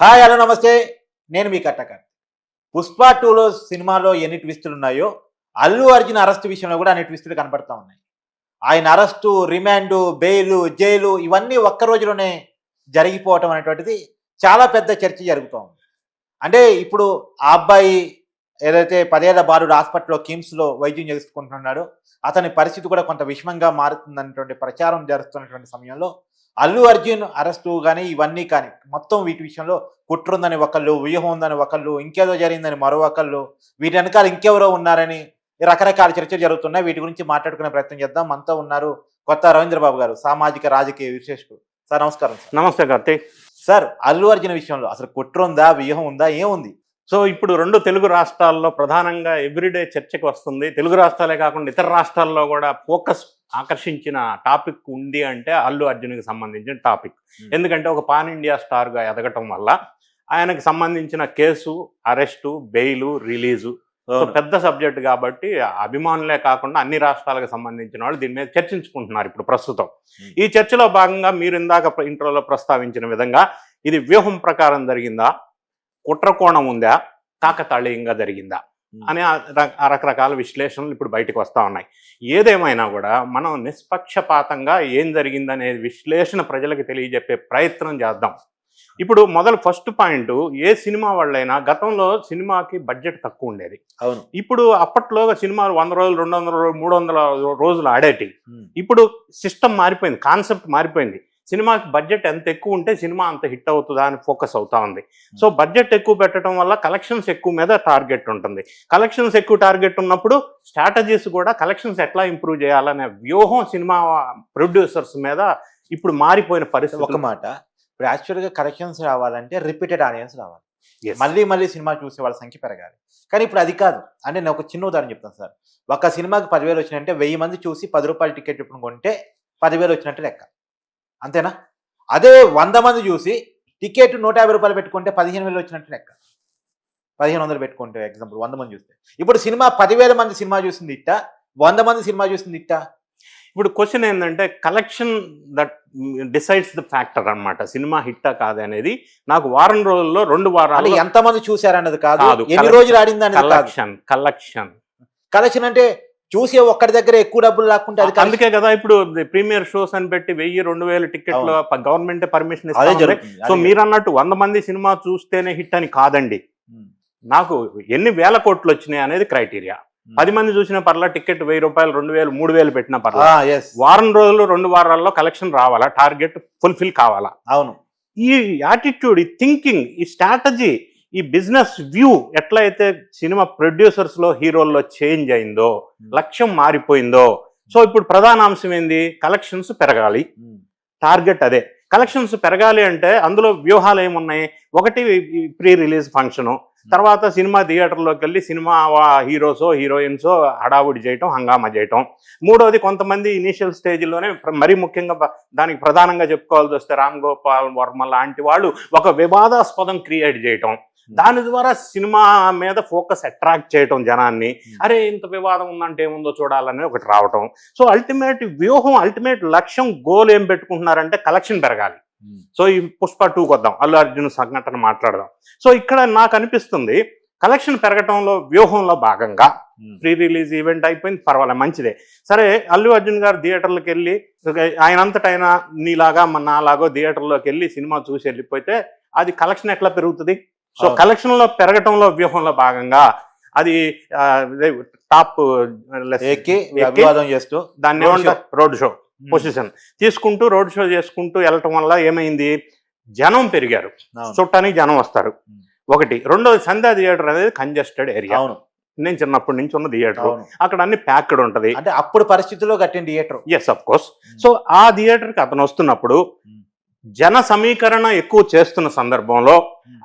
Hi hello నమస్తే. నేను మీ కట్టకర్ పుష్ప టూలో సినిమాలో ఎన్ని ట్విస్టులు ఉన్నాయో అల్లు అర్జున్ అరెస్ట్ విషయంలో కూడా అన్ని ట్విస్టులు కనపడతా ఉన్నాయి. ఆయన అరెస్టు రిమాండు బెయిలు జైలు ఇవన్నీ ఒక్క రోజులోనే జరిగిపోవటం అనేటువంటిది చాలా పెద్ద చర్చ జరుగుతూ ఉంది. అంటే ఇప్పుడు ఆ అబ్బాయి ఏదైతే పదేళ్ళ బాలుడు హాస్పిటల్లో కిమ్స్లో వైద్యం చేసుకుంటున్నాడో అతని పరిస్థితి కూడా కొంత విషమంగా మారుతుందన్నటువంటి ప్రచారం జరుగుతున్నటువంటి సమయంలో అల్లు అర్జున్ అరెస్టు కానీ ఇవన్నీ కానీ మొత్తం వీటి విషయంలో కుట్ర ఉందని ఒకళ్ళు వ్యూహం ఉందని ఒకళ్ళు ఇంకేదో జరిగిందని మరో ఒకళ్ళు వీటి వెనకాల ఇంకెవరో ఉన్నారని రకరకాల చర్చలు జరుగుతున్నాయి. వీటి గురించి మాట్లాడుకునే ప్రయత్నం చేద్దాం. మనతో ఉన్నారు కొత్త రవీంద్ర బాబు గారు సామాజిక రాజకీయ విశ్లేషకుడు సార్ నమస్కారం నమస్తే కార్తీక్. సార్ అల్లు అర్జున్ విషయంలో అసలు కుట్ర ఉందా వ్యూహం ఉందా ఏముంది? సో ఇప్పుడు రెండు తెలుగు రాష్ట్రాల్లో ప్రధానంగా ఎవ్రీడే చర్చకు వస్తుంది. తెలుగు రాష్ట్రాలే కాకుండా ఇతర రాష్ట్రాల్లో కూడా ఫోకస్ ఆకర్షించిన టాపిక్ ఉంది అంటే అల్లు అర్జున్కి సంబంధించిన టాపిక్. ఎందుకంటే ఒక పాన్ ఇండియా స్టార్గా ఎదగటం వల్ల ఆయనకు సంబంధించిన కేసు అరెస్టు బెయిలు రిలీజు. పెద్ద సబ్జెక్ట్ కాబట్టి అభిమానులే కాకుండా అన్ని రాష్ట్రాలకు సంబంధించిన వాళ్ళు దీని మీద చర్చించుకుంటున్నారు ఇప్పుడు ప్రస్తుతం. ఈ చర్చలో భాగంగా మీరు ఇందాక ఇంట్రోలో ప్రస్తావించిన విధంగా ఇది వ్యూహం ప్రకారం జరిగిందా? కుట్రకోణం ఉందా కాకతాళీయంగా జరిగిందా. అనే రకరకాల విశ్లేషణలు ఇప్పుడు బయటకు వస్తూ ఉన్నాయి. ఏదేమైనా కూడా మనం నిష్పక్షపాతంగా ఏం జరిగిందనే విశ్లేషణ ప్రజలకు తెలియజెప్పే ప్రయత్నం చేద్దాం. ఇప్పుడు మొదలు ఫస్ట్ పాయింట్ ఏ సినిమా వాళ్ళైనా గతంలో సినిమాకి బడ్జెట్ తక్కువ ఉండేది. అవును. ఇప్పుడు అప్పట్లో సినిమాలు వంద రోజులు రెండు వందల రోజులు మూడు వందల రోజులు ఆడేటి. ఇప్పుడు సిస్టమ్ మారిపోయింది కాన్సెప్ట్ మారిపోయింది. సినిమాకి బడ్జెట్ ఎంత ఎక్కువ ఉంటే సినిమా అంత హిట్ అవుతుందా అని ఫోకస్ అవుతా ఉంది. సో బడ్జెట్ ఎక్కువ పెట్టడం వల్ల కలెక్షన్స్ ఎక్కువ మీద టార్గెట్ ఉంటుంది. కలెక్షన్స్ ఎక్కువ టార్గెట్ ఉన్నప్పుడు స్ట్రాటజీస్ కూడా కలెక్షన్స్ ఎట్లా ఇంప్రూవ్ చేయాలనే వ్యూహం సినిమా ప్రొడ్యూసర్స్ మీద ఇప్పుడు మారిపోయిన ఒక పరిస్థితి మాట ఇప్పుడు యాక్చువల్గా కరెక్షన్స్ రావాలంటే రిపీటెడ్ ఆడియన్స్ రావాలి. మళ్ళీ మళ్ళీ సినిమా చూసే వాళ్ళ సంఖ్య పెరగాలి. కానీ ఇప్పుడు అది కాదు. అంటే నేను ఒక చిన్న ఉదాహరణ చెప్తాను సార్. ఒక సినిమాకి పదివేలు వచ్చినాయంటే వెయ్యి మంది చూసి పది రూపాయల టికెట్ ఇప్పుడు కొంటే పదివేలు వచ్చినట్టు లెక్క. అంతేనా? అదే వంద మంది చూసి టికెట్ నూట యాభై రూపాయలు పెట్టుకుంటే పదిహేను వేలు వచ్చినట్టు లెక్క. పదిహేను వందలు పెట్టుకుంటే ఎగ్జాంపుల్ వంద మంది చూస్తే. ఇప్పుడు సినిమా పదివేల మంది సినిమా చూసింది ఇట్ట? వంద మంది సినిమా చూసింది ఇట్ట? ఇప్పుడు క్వశ్చన్ ఏంటంటే collection that decides the factor అన్నమాట. సినిమా హిట్టా కాదనేది నాకు వారం రోజుల్లో రెండు వారాలు ఎంత మంది చూసారన్నది కాదు. కాదు. ఎన్ని రోజులు ఆడింది అనేది కాదు. కలెక్షన్ కలెక్షన్ కలెక్షన్ అంటే చూసే ఒక్కడి దగ్గర ఎక్కువ డబ్బులు లాక్కుంటే అది. అందుకే కదా ఇప్పుడు ప్రీమియర్ షోస్ అని పెట్టి వెయ్యి రెండు వేల టికెట్లు గవర్నమెంట్ పర్మిషన్ జరుగుతుంది సో మీరు అన్నట్టు వంద మంది సినిమా చూస్తేనే హిట్ అని కాదండి. నాకు ఎన్ని వేల కోట్లు వచ్చినాయి అనేది క్రైటీరియా. పది మంది చూసిన పర్లా టికెట్ వెయ్యి రూపాయలు రెండు వేలు మూడు వేలు పెట్టిన పర్లా. వారం రోజులు రెండు వారాల్లో కలెక్షన్ రావాలా టార్గెట్ ఫుల్ఫిల్ కావాలా అవును ఈ యాటిట్యూడ్ ఈ థింకింగ్ ఈ స్ట్రాటజీ ఈ బిజినెస్ వ్యూ ఎట్లయితే సినిమా ప్రొడ్యూసర్స్లో హీరోల్లో చేంజ్ అయిందో లక్ష్యం మారిపోయిందో సో ఇప్పుడు ప్రధాన అంశం ఏంది? కలెక్షన్స్ పెరగాలి. టార్గెట్ అదే. కలెక్షన్స్ పెరగాలి అంటే అందులో వ్యూహాలు ఏమున్నాయి? ఒకటి ప్రీ రిలీజ్ ఫంక్షను తర్వాత సినిమా థియేటర్లోకి వెళ్ళి సినిమా హీరోసో హీరోయిన్సో హడావుడి చేయటం హంగామా చేయటం. మూడోది కొంతమంది ఇనీషియల్ స్టేజ్లోనే మరీ ముఖ్యంగా దానికి ప్రధానంగా చెప్పుకోవాల్సి వస్తే రామ్ గోపాల్ వర్మ లాంటి వాళ్ళు ఒక వివాదాస్పదం క్రియేట్ చేయటం. దాని ద్వారా సినిమా మీద ఫోకస్ అట్రాక్ట్ చేయటం జనాన్ని. అరే ఇంత వివాదం ఉందంటే ఏముందో చూడాలని ఒకటి రావటం. సో అల్టిమేట్ వ్యూహం అల్టిమేట్ లక్ష్యం గోల్ ఏం పెట్టుకుంటున్నారంటే కలెక్షన్ పెరగాలి. సో ఈ పుష్ప టూకి వద్దాం అల్లు అర్జున్ సంఘటన మాట్లాడదాం. సో ఇక్కడ నాకు అనిపిస్తుంది కలెక్షన్ పెరగటంలో వ్యూహంలో భాగంగా. ప్రీ రిలీజ్ ఈవెంట్ అయిపోయింది పర్వాలేదు మంచిదే. సరే అల్లు అర్జున్ గారు థియేటర్లకు వెళ్ళి ఒక ఆయన అంతటా ఆయన నీలాగా మన నాలాగో థియేటర్లోకి వెళ్ళి సినిమా చూసి వెళ్ళిపోతే అది కలెక్షన్ ఎట్లా పెరుగుతుంది? సో. కలెక్షన్లో పెరగటంలో వ్యూహంలో భాగంగా అది టాప్ వివాదం చేస్తూ దాన్ని రోడ్ షో పొజిషన్. తీసుకుంటూ రోడ్ షో చేసుకుంటూ వెళ్ళటం వల్ల ఏమైంది? జనం పెరిగారు. అవును. చూడటానికి జనం వస్తారు. ఒకటి. రెండోది సంధ్యా థియేటర్ అనేది కంజెస్టెడ్ ఏరియా అవును. నేను చిన్నప్పటి నుంచి ఉన్న థియేటర్. అక్కడ అన్ని ప్యాక్డ్ ఉంటది. అంటే అప్పుడు పరిస్థితుల్లో కట్టిన theatre. Yes of course so ఆ థియేటర్కి అతను వస్తున్నప్పుడు. జన సమీకరణ ఎక్కువ చేస్తున్న సందర్భంలో.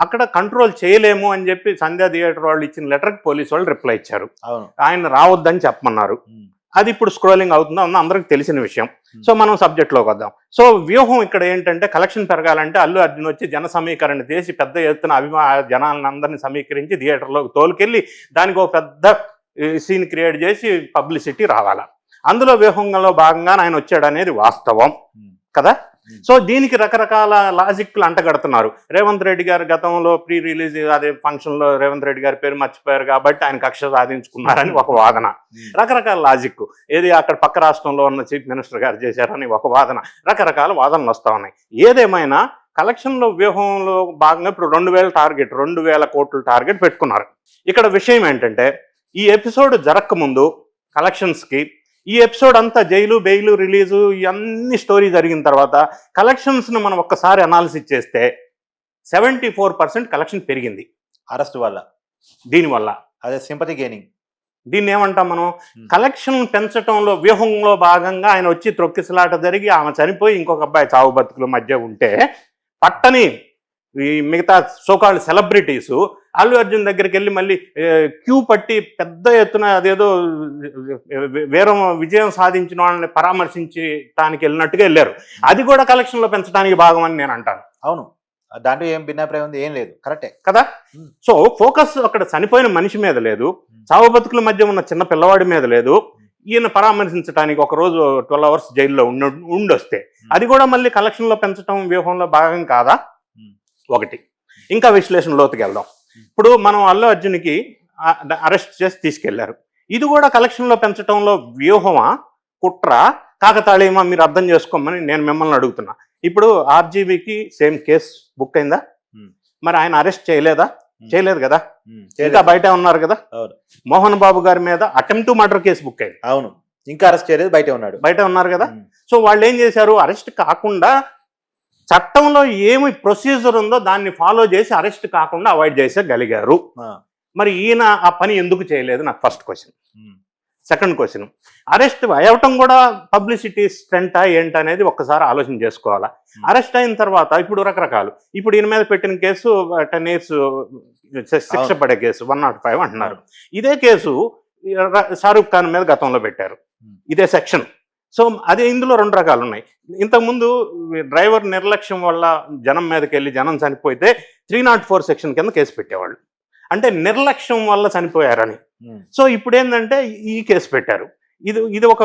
అక్కడ కంట్రోల్ చేయలేము అని చెప్పి సంధ్యా థియేటర్ వాళ్ళు ఇచ్చిన లెటర్కి పోలీసు వాళ్ళు రిప్లై ఇచ్చారు ఆయన రావద్దని చెప్పమన్నారు. అది ఇప్పుడు స్క్రోలింగ్ అవుతుందో అన్న అందరికి తెలిసిన విషయం. సో మనం సబ్జెక్ట్లోకి వద్దాం సో వ్యూహం ఇక్కడ ఏంటంటే కలెక్షన్ పెరగాలంటే అల్లు అర్జున్ వచ్చి జన సమీకరణ చేసి పెద్ద ఎత్తున అభిమా జనాలను అందరినీ సమీకరించి థియేటర్లోకి తోలుకెళ్ళి దానికి ఒక పెద్ద సీన్ క్రియేట్ చేసి పబ్లిసిటీ రావాలా అందులో వ్యూహంలో భాగంగా ఆయన వచ్చాడు అనేది వాస్తవం. కదా సో దీనికి రకరకాల లాజిక్లు అంటగడుతున్నారు. రేవంత్ రెడ్డి గారు గతంలో ప్రీ రిలీజ్ అదే ఫంక్షన్లో రేవంత్ రెడ్డి గారి పేరు మర్చిపోయారు కాబట్టి ఆయన కక్ష సాధించుకున్నారని ఒక వాదన. ఉమ్. రకరకాల లాజిక్ ఏది అక్కడ పక్క రాష్ట్రంలో ఉన్న చీఫ్ మినిస్టర్ గారు చేశారని ఒక వాదన. రకరకాల వాదనలు వస్తా ఉన్నాయి. ఏదేమైనా కలెక్షన్లో వ్యూహంలో భాగంగా ఇప్పుడు రెండు వేల టార్గెట్ రెండు వేల కోట్ల టార్గెట్ పెట్టుకున్నారు. ఇక్కడ విషయం ఏంటంటే ఈ ఎపిసోడ్ జరగకముందు కలెక్షన్స్కి ఈ ఎపిసోడ్ అంతా జైలు బెయిలు రిలీజు ఇవన్నీ స్టోరీ జరిగిన తర్వాత కలెక్షన్స్ను మనం ఒక్కసారి అనాలిసిస్ చేస్తే సెవెంటీ ఫోర్ పర్సెంట్ కలెక్షన్ పెరిగింది. అరెస్ట్ వల్ల. దీనివల్ల. అదే సింపతి గెయినింగ్ దీన్ని ఏమంటాం మనం? Hmm. కలెక్షన్ పెంచడంలో వ్యూహంలో భాగంగా ఆయన వచ్చి త్రొక్కిసలాట జరిగి ఆమె చనిపోయి ఇంకొక అబ్బాయి చావు బతుకుల మధ్య ఉంటే పట్టని ఈ మిగతా సోకాల్డ్ సెలబ్రిటీస్ అల్లు అర్జున్ దగ్గరికి వెళ్ళి మళ్ళీ క్యూ పట్టి పెద్ద ఎత్తున అదేదో వేరే విజయం సాధించిన వాళ్ళని పరామర్శించడానికి వెళ్ళినట్టుగా వెళ్ళారు. అది కూడా కలెక్షన్లో పెంచడానికి భాగం అని నేను అంటాను. అవును. దాంట్లో ఏం భిన్నాభిప్రాయం ఉంది? ఏం లేదు. కరెక్టే కదా. సో ఫోకస్ అక్కడ చనిపోయిన మనిషి మీద లేదు. చావు బతుకుల మధ్య ఉన్న చిన్న పిల్లవాడి మీద లేదు. ఈయన పరామర్శించడానికి ఒక రోజు ట్వెల్వ్ అవర్స్ జైల్లో ఉండ ఉండొస్తే. అది కూడా మళ్ళీ కలెక్షన్లో పెంచడం వ్యూహంలో భాగం కాదా. ఒకటి. ఇంకా విశ్లేషణ లోతుకి వెళ్దాం. ఇప్పుడు మనం అల్లు అర్జున్కి అరెస్ట్ చేసి తీసుకెళ్ళారు. ఇది కూడా కలెక్షన్లో పెంచడంలో వ్యూహమా? కుట్ర? కాకతాళీయమా? మీరు అర్థం చేసుకోమని నేను మిమ్మల్ని అడుగుతున్నా. ఇప్పుడు ఆర్జీబీకి సేమ్ కేసు బుక్ అయిందా. మరి ఆయన అరెస్ట్ చేయలేదా. చేయలేదు కదా? ఇంకా. బయట ఉన్నారు కదా? అవును. మోహన్ బాబు గారి మీద అటెంప్ట్ మర్డర్ కేసు బుక్ అయింది. అవును. ఇంకా అరెస్ట్ చేయలేదు బయట ఉన్నాడు. బయట ఉన్నారు కదా? సో వాళ్ళు ఏం చేశారు? అరెస్ట్ కాకుండా చట్టంలో ఏమి ప్రొసీజర్ ఉందో దాన్ని ఫాలో చేసి అరెస్ట్ కాకుండా అవాయిడ్ చేసేగలిగారు ఆ, మరి ఈయన ఆ పని ఎందుకు చేయలేదు? నాకు first question second question arrest అవ్వటం కూడా పబ్లిసిటీ స్టెంటా ఏంటనేది ఒక్కసారి ఆలోచన చేసుకోవాలా. అరెస్ట్ అయిన తర్వాత ఇప్పుడు రకరకాలు. ఇప్పుడు ఈయన మీద పెట్టిన కేసు టెన్ ఇయర్స్ శిక్ష. పడే కేసు వన్ నాట్ ఫైవ్ అంటున్నారు. ఇదే కేసు షారూక్ ఖాన్ మీద గతంలో పెట్టారు. ఇదే సెక్షన్ సో అదే ఇందులో రెండు రకాలు ఉన్నాయి ఇంతకుముందు డ్రైవర్ నిర్లక్ష్యం వల్ల జనం మీదకి వెళ్ళి జనం చనిపోతే త్రీ నాట్ ఫోర్ సెక్షన్ కింద కేసు పెట్టేవాళ్ళు. అంటే నిర్లక్ష్యం వల్ల చనిపోయారని. ఉమ్, సో ఇప్పుడు ఏంటంటే ఈ కేసు పెట్టారు. ఇది ఇది ఒక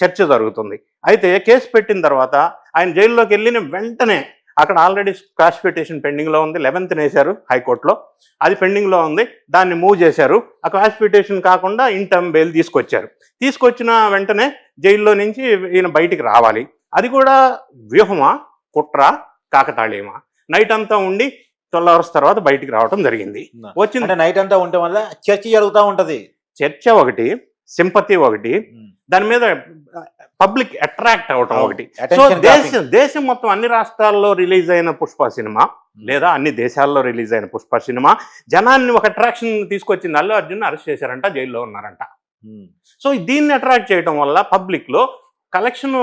చర్చ జరుగుతుంది. అయితే కేసు పెట్టిన తర్వాత ఆయన జైల్లోకి వెళ్ళిన వెంటనే అక్కడ ఆల్రెడీ క్రాష్ పిటిషన్ పెండింగ్లో ఉంది. లెవెన్త్ వేశారు హైకోర్టులో. అది పెండింగ్లో ఉంది. దాన్ని మూవ్ చేశారు. ఆ క్రాష్ పిటిషన్ కాకుండా ఇన్ టర్మ్ బెయిల్ తీసుకొచ్చారు. తీసుకొచ్చిన వెంటనే జైల్లో నుంచి ఈయన బయటికి రావాలి. అది కూడా వ్యూహమా? కుట్ర? కాకతాళీయమా? నైట్ అంతా ఉండి ట్వెల్వ్ అవర్స్ తర్వాత బయటికి రావడం జరిగింది. వచ్చింది నైట్ అంతా ఉండటం వల్ల చర్చ జరుగుతూ ఉంటది. చర్చ ఒకటి సింపతి ఒకటి. దాని మీద పబ్లిక్ అట్రాక్ట్ అవటం. ఒకటి. సో. దేశం దేశం మొత్తం అన్ని రాష్ట్రాల్లో రిలీజ్ అయిన పుష్ప సినిమా లేదా అన్ని దేశాల్లో రిలీజ్ అయిన పుష్ప సినిమా. జనాన్ని ఒక అట్రాక్షన్ తీసుకొచ్చింది అల్లు అర్జున్ అరెస్ట్ చేశారంట జైల్లో ఉన్నారంట. ఉమ్, సో దీన్ని అట్రాక్ట్ చేయడం వల్ల పబ్లిక్లో కలెక్షన్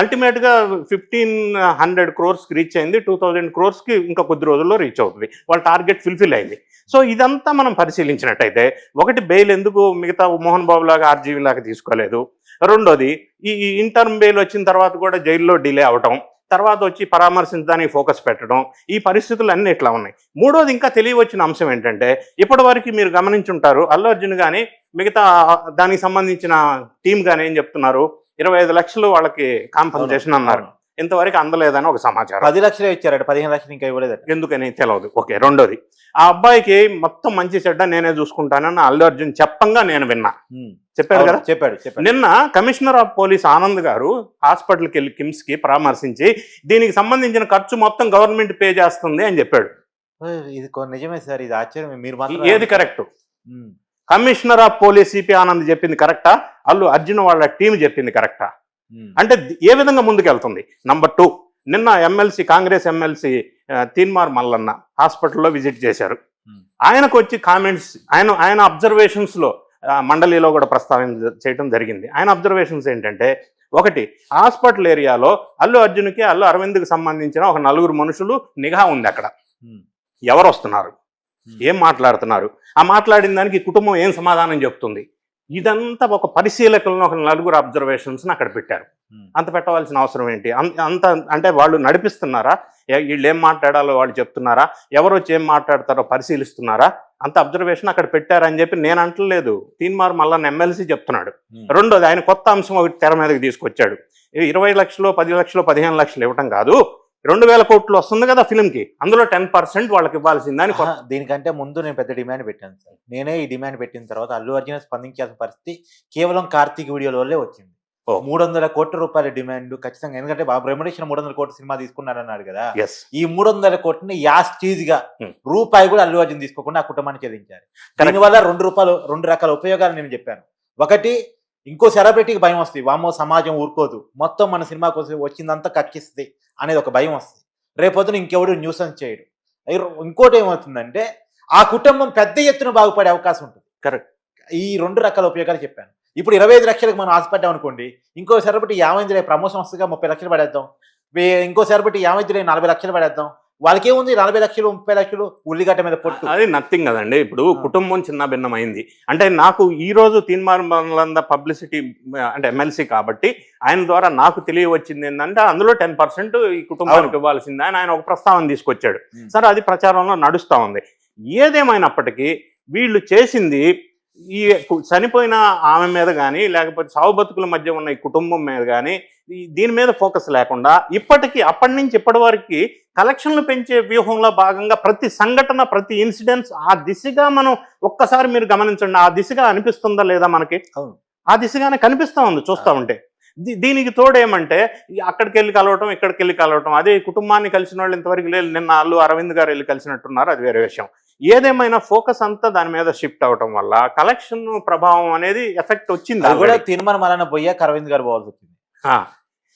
అల్టిమేట్గా ఫిఫ్టీన్ హండ్రెడ్ క్రోర్స్ రీచ్ అయింది. టూ థౌజండ్ క్రోర్స్కి ఇంకా కొద్ది రోజుల్లో రీచ్ అవుతుంది. వాళ్ళ టార్గెట్ ఫుల్ఫిల్ అయింది. సో ఇదంతా మనం పరిశీలించినట్టయితే ఒకటి బెయిల్ ఎందుకు మిగతా మోహన్ బాబు లాగా ఆర్జీవీ లాగా తీసుకోలేదు? రెండోది ఈ ఇంటర్మ్ బెయిల్ వచ్చిన తర్వాత కూడా జైల్లో డిలే అవటం తర్వాత వచ్చి పరామర్శించడానికి ఫోకస్ పెట్టడం ఈ పరిస్థితులు అన్నీ ఇట్లా ఉన్నాయి. మూడోది ఇంకా తెలియవచ్చిన అంశం ఏంటంటే ఇప్పటి వరకు మీరు గమనించుంటారు అల్లు అర్జున్ కానీ మిగతా దానికి సంబంధించిన టీం కానీ ఏం చెప్తున్నారు ఇరవై ఐదు లక్షలు వాళ్ళకి కాంపన్సేషన్ అన్నారు. ఇంతవరకు అందలేదని ఒక సమాచారం. పది లక్షలే ఇచ్చారట పదిహేను లక్షలు ఇంకా ఇవ్వలేదట. ఎందుకని తెలియదు ఓకే రెండోది. ఆ అబ్బాయికి మొత్తం మంచి చెడ్డ నేనే చూసుకుంటానని అల్లు అర్జున్ చెప్పంగా నేను విన్నా. చెప్పాడు కదా? చెప్పాడు చెప్పాడు. నిన్న కమిషనర్ ఆఫ్ పోలీస్ ఆనంద్ గారు హాస్పిటల్కి వెళ్ళి కిమ్స్కి పరామర్శించి దీనికి సంబంధించిన ఖర్చు మొత్తం గవర్నమెంట్ పే చేస్తుంది అని చెప్పాడు. ఇది నిజమే సార్ ఇది ఆశ్చర్యం. మీరు ఏది correct? Commissioner of police CP Anand చెప్పింది కరెక్టా? అల్లు అర్జున్ వాళ్ళ టీం చెప్పింది కరెక్టా? అంటే ఏ విధంగా ముందుకెళ్తుంది? నంబర్ టూ నిన్న ఎమ్మెల్సీ కాంగ్రెస్ ఎమ్మెల్సీ తీన్మార్ మల్లన్న హాస్పిటల్లో విజిట్ చేశారు. ఆయనకు వచ్చి కామెంట్స్ ఆయన ఆయన అబ్జర్వేషన్స్లో ఆ, మండలిలో కూడా ప్రస్తావన చేయడం జరిగింది. ఆయన అబ్జర్వేషన్స్ ఏంటంటే ఒకటి హాస్పిటల్ ఏరియాలో అల్లు అర్జున్కి అల్లు అరవింద్కి సంబంధించిన ఒక నలుగురు మనుషులు నిఘా ఉంది అక్కడ. ఎవరు వస్తున్నారు. ఏం మాట్లాడుతున్నారు? ఆ మాట్లాడిన దానికి కుటుంబం ఏం సమాధానం చెప్తుంది? ఇదంతా ఒక పరిశీలకులను ఒక నలుగురు అబ్జర్వేషన్స్ అక్కడ పెట్టారు. అంత పెట్టవలసిన అవసరం ఏంటి? అంత అంటే వాళ్ళు నడిపిస్తున్నారా? వీళ్ళు ఏం మాట్లాడాలో వాళ్ళు చెప్తున్నారా? ఎవరు వచ్చి ఏం మాట్లాడతారో పరిశీలిస్తున్నారా? అంత అబ్జర్వేషన్ అక్కడ పెట్టారని చెప్పి నేను అంటలేదు. తీన్మార్ మళ్ళా ఎమ్మెల్సీ చెప్తున్నాడు. రెండోది ఆయన కొత్త అంశం ఒకటి తెర మీదకి తీసుకొచ్చాడు. ఇరవై లక్షలు పది లక్షలు పదిహేను లక్షలు ఇవ్వటం కాదు. రెండు వేల కోట్లు వస్తుంది కదా ఫిల్మ్కి అందులో టెన్ పర్సెంట్ వాళ్ళకి ఇవ్వాల్సిందని ఆహా, దీనికంటే ముందు నేను పెద్ద డిమాండ్ పెట్టాను సార్. నేనే ఈ డిమాండ్ పెట్టిన తర్వాత అల్లు అర్జున్ స్పందించాల్సిన పరిస్థితి కేవలం కార్తీక్ వీడియోల వల్లే వచ్చింది. మూడు వందల కోట్ల రూపాయల డిమాండ్ ఖచ్చితంగా. ఎందుకంటే బాబు రెమ్యునేషన్ మూడు వందల కోట్ల సినిమా తీసుకున్నారన్నాడు కదా. ఈ మూడు వందల కోట్లని యాస్టీజ్గా Hmm. రూపాయి కూడా అల్లు అర్జున్ తీసుకోకుండా ఆ కుటుంబానికి చెల్లించారు దీనివల్ల రెండు రూపాయలు రెండు రకాల ఉపయోగాలు నేను చెప్పాను. ఒకటి ఇంకో సెలబ్రిటీకి భయం వస్తుంది. వామో సమాజం ఊరుకోదు. మొత్తం మన సినిమా కోసం వచ్చిందంతా కక్కిస్తుంది. అనేది ఒక భయం వస్తుంది. రేపొద్దున ఇంకెవడు న్యూసెన్స్ చేయడు. ఇంకోటి ఏమవుతుందంటే ఆ కుటుంబం పెద్ద ఎత్తున బాగుపడే అవకాశం ఉంటుంది. Correct. ఈ రెండు రకాల ఉపయోగాలు చెప్పాను. ఇప్పుడు ఇరవై ఐదు లక్షలకు మనం ఆశపడ్డాం అనుకోండి ఇంకో సెలబ్రిటీ యాభై ప్రమోషన్ వస్తుందిగా ముప్పై లక్షలు పడేద్దాం. వే- ఇంకో సెలబ్రిటీ యాభై నలభై లక్షలు పడేద్దాం. వాళ్ళకి ఏముంది నలభై లక్షలు ముప్పై లక్షలు ఉల్లిగడ్డ మీద పొట్టు అది నథింగ్ కదండి ఇప్పుడు. కుటుంబం చిన్న భిన్నమైంది అంటే నాకు ఈ రోజు తీన్మార్ మల్లంద పబ్లిసిటీ అంటే ఎమ్మెల్సీ కాబట్టి ఆయన ద్వారా నాకు తెలియవచ్చింది ఏంటంటే అందులో టెన్ పర్సెంట్ ఈ కుటుంబానికి. ఇవ్వాల్సింది అని ఆయన ఒక ప్రస్తావన తీసుకొచ్చాడు. సరే అది ప్రచారంలో నడుస్తా ఉంది ఏదేమైనప్పటికీ వీళ్ళు చేసింది ఈ చనిపోయిన ఆమె మీద కానీ లేకపోతే సావు బతుకుల మధ్య ఉన్న ఈ కుటుంబం మీద కానీ దీని మీద ఫోకస్ లేకుండా ఇప్పటికీ అప్పటి నుంచి ఇప్పటి వరకు కలెక్షన్లు పెంచే వ్యూహంలో భాగంగా ప్రతి సంఘటన ప్రతి ఇన్సిడెంట్స్ ఆ దిశగా మనం ఒక్కసారి మీరు గమనించండి. ఆ దిశగా అనిపిస్తుందా లేదా మనకి. ఆ దిశగానే కనిపిస్తా ఉంది చూస్తా ఉంటే. దీ- దీనికి తోడేమంటే అక్కడికి వెళ్ళి కలవటం ఇక్కడికి వెళ్ళి కలవటం అదే కుటుంబాన్ని కలిసిన వాళ్ళు ఇంతవరకు లేదు నిన్న అల్లు అరవింద్ గారు వెళ్ళి కలిసినట్టున్నారు అది వేరే విషయం. ఏదేమైనా ఫోకస్ అంతా దాని మీద షిఫ్ట్ అవటం వల్ల కలెక్షన్ ప్రభావం అనేది ఎఫెక్ట్ వచ్చింది కూడా. తిరుమల మలన పోయాక అరవింద్ గారు పోవాల్సి వచ్చింది.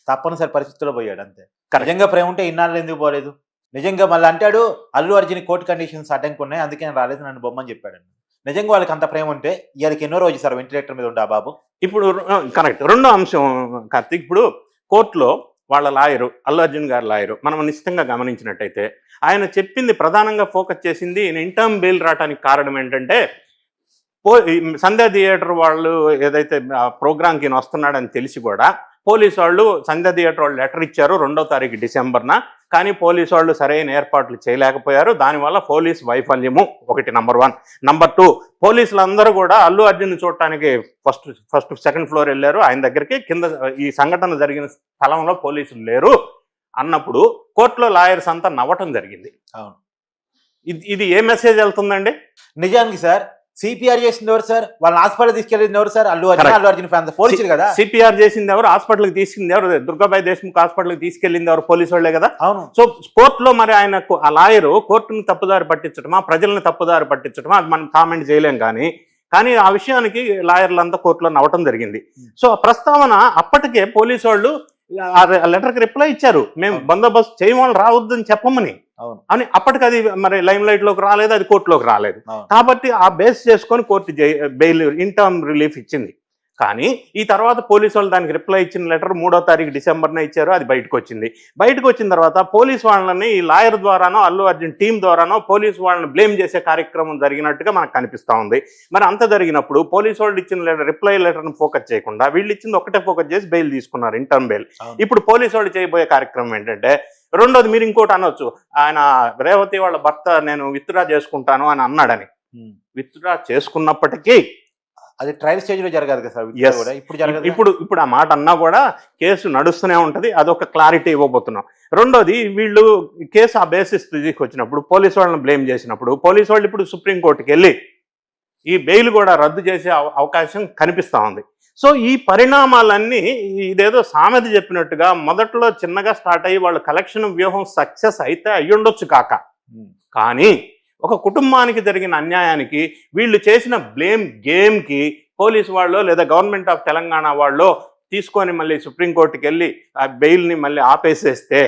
తప్పనిసరి పరిస్థితుల్లో పోయాడు అంతే. నిజంగా ప్రేమ ఉంటే ఇన్నాళ్ళు ఎందుకు పోలేదు? నిజంగా మళ్ళీ అంటాడు అల్లు అర్జున్ కోర్టు కండిషన్స్ అడ్డంకి ఉన్నాయి అందుకే నేను రాలేదు నన్ను బొమ్మని చెప్పాడు నిజంగా వాళ్ళకి అంత ప్రేమ ఉంటే ఇవాళకి ఎన్నో రోజు సార్ వెంటిలేటర్ మీద ఉండే బాబు. ఇప్పుడు కరెక్ట్ రెండో అంశం కార్తీక్ ఇప్పుడు కోర్టులో వాళ్ళ లాయరు అల్లు అర్జున్ గారి లాయరు మనం నిశ్చితంగా గమనించినట్టయితే ఆయన చెప్పింది ప్రధానంగా ఫోకస్ చేసింది ఇంటర్మ్ బెయిల్ రావడానికి కారణం ఏంటంటే పో సంధ్యా థియేటర్ వాళ్ళు ఏదైతే ప్రోగ్రామ్కి వస్తున్నాడని తెలిసి కూడా పోలీసు వాళ్ళు సంధ్యా థియేటర్ వాళ్ళు లెటర్ ఇచ్చారు రెండో తారీఖు డిసెంబర్న. కానీ పోలీసు వాళ్ళు సరైన ఏర్పాట్లు చేయలేకపోయారు. దానివల్ల పోలీస్ వైఫల్యము ఒకటి నంబర్ వన్. నంబర్ టూ పోలీసులు అందరూ కూడా అల్లు అర్జున్ చూడటానికి ఫస్ట్ ఫస్ట్ సెకండ్ ఫ్లోర్ వెళ్ళారు. ఆయన దగ్గరికి కింద ఈ సంఘటన జరిగిన స్థలంలో పోలీసులు లేరు అన్నప్పుడు కోర్టులో లాయర్స్ అంతా నవ్వటం జరిగింది. అవును. ఇది ఇది ఏ మెసేజ్ వెళ్తుందండి? నిజానికి సార్ సిపిఆర్ చేసింది ఎవరు సార్? వాళ్ళని హాస్పిటల్ తీసుకెళ్ళింది ఎవరు సార్? అల్లు అర్జున్. అల్లు అర్జున్ ఫ్యాన్స్ పోలీసులు కదా? సిపిఆర్ చేసింది ఎవరు? హాస్పిటల్కి తీసుకుంది ఎవరు? దుర్గాబాయి దేశ్ముఖ్ హాస్పిటల్కి తీసుకెళ్ళింది ఎవరు? పోలీసు వాళ్ళే కదా? అవును. సో కోర్టులో మరి ఆయన ఆ లాయరు కోర్టును తప్పుదారి పట్టించడమా ప్రజలను తప్పుదారి పట్టించడమా అది మనం కామెంట్ చేయలేం కానీ కానీ ఆ విషయానికి లాయర్లంతా కోర్టులో నవ్వటం జరిగింది. సో ఆ ప్రస్తావన అప్పటికే పోలీసు వాళ్ళు ఆ లెటర్కి రిప్లై ఇచ్చారు. మేము. బందోబస్తు చేయమని రావద్దని చెప్పమని. అని అప్పటికి అది మరి లైమ్ లైట్లోకి రాలేదు అది కోర్టులోకి రాలేదు. కాబట్టి ఆ బేస్ చేసుకొని court bail interim relief ఇచ్చింది. కానీ ఈ తర్వాత పోలీసు వాళ్ళు దానికి రిప్లై ఇచ్చిన లెటర్ మూడో తారీఖు డిసెంబర్నే ఇచ్చారు అది బయటకు వచ్చింది. బయటకు వచ్చిన తర్వాత పోలీస్ వాళ్ళని ఈ లాయర్ ద్వారానో అల్లు అర్జున్ టీం ద్వారానో పోలీస్ వాళ్ళని బ్లేమ్ చేసే కార్యక్రమం జరిగినట్టుగా మనకు కనిపిస్తా ఉంది. మరి అంత జరిగినప్పుడు పోలీసు వాళ్ళు ఇచ్చిన లెటర్ రిప్లై లెటర్ని ఫోకస్ చేయకుండా వీళ్ళు ఇచ్చింది ఒకటే ఫోకస్ చేసి బెయిల్ తీసుకున్నారు ఇన్ టర్మ్ బెయిల్. ఇప్పుడు పోలీసు వాళ్ళు చేయబోయే కార్యక్రమం ఏంటంటే రెండోది మీరు ఇంకోటి అనొచ్చు. ఆయన రేవతి వాళ్ళ భర్త నేను విత్డ్రా చేసుకుంటాను అని అన్నాడని. విత్డ్రా చేసుకున్నప్పటికీ అది ట్రయల్ స్టేజ్లో జరగదు కదా సార్ కూడా? ఇప్పుడు జరగదు ఇప్పుడు ఇప్పుడు ఆ మాట అన్నా కూడా కేసు నడుస్తూనే ఉంటది అదొక క్లారిటీ ఇవ్వబోతున్నాం. రెండోది వీళ్ళు కేసు ఆ బేసిస్ తీసుకొచ్చినప్పుడు పోలీసు వాళ్ళని బ్లేమ్ చేసినప్పుడు పోలీసు వాళ్ళు ఇప్పుడు సుప్రీంకోర్టుకి వెళ్ళి ఈ బెయిల్ కూడా రద్దు చేసే అవ- అవకాశం కనిపిస్తా ఉంది. సో ఈ పరిణామాలన్నీ ఇదేదో సామెత చెప్పినట్టుగా మొదట్లో చిన్నగా స్టార్ట్ అయ్యి వాళ్ళ కలెక్షన్ వ్యూహం సక్సెస్ అయితే అయ్యుండొచ్చు కాక. ఉమ్. కానీ ఒక కుటుంబానికి జరిగిన అన్యాయానికి వీళ్ళు చేసిన బ్లేమ్ గేమ్కి పోలీసు వాళ్ళు లేదా గవర్నమెంట్ ఆఫ్ తెలంగాణ వాళ్ళు తీసుకొని మళ్ళీ సుప్రీంకోర్టుకి వెళ్ళి ఆ బెయిల్ని మళ్ళీ ఆపేసేస్తే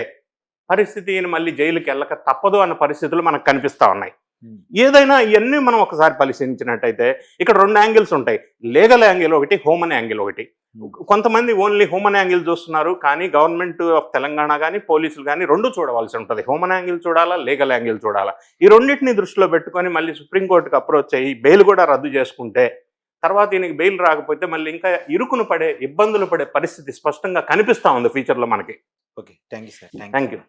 పరిస్థితిని మళ్ళీ జైలుకి వెళ్ళక తప్పదు అన్న పరిస్థితులు మనకు కనిపిస్తూ ఉన్నాయి. ఏదైనా ఇవన్నీ మనం ఒకసారి పరిశీలించినట్టయితే ఇక్కడ రెండు యాంగిల్స్ ఉంటాయి. లీగల్ యాంగిల్ ఒకటి హ్యూమన్ యాంగిల్ ఒకటి. కొంతమంది ఓన్లీ హ్యూమన్ యాంగిల్ చూస్తున్నారు కానీ గవర్నమెంట్ ఆఫ్ తెలంగాణ కానీ పోలీసులు కానీ రెండు చూడవలసి ఉంటుంది. హ్యూమన్ యాంగిల్ చూడాలా లీగల్ యాంగిల్ చూడాలా? ఈ రెండింటిని దృష్టిలో పెట్టుకొని మళ్ళీ సుప్రీంకోర్టుకి అప్రోచ్ అయ్యి బెయిల్ కూడా రద్దు చేసుకుంటే తర్వాత ఈయనకి బెయిల్ రాకపోతే మళ్ళీ ఇంకా ఇరుకును పడే ఇబ్బందులు పడే పరిస్థితి స్పష్టంగా కనిపిస్తా ఉంది ఫ్యూచర్లో మనకి. Okay. Thank you sir. Thank you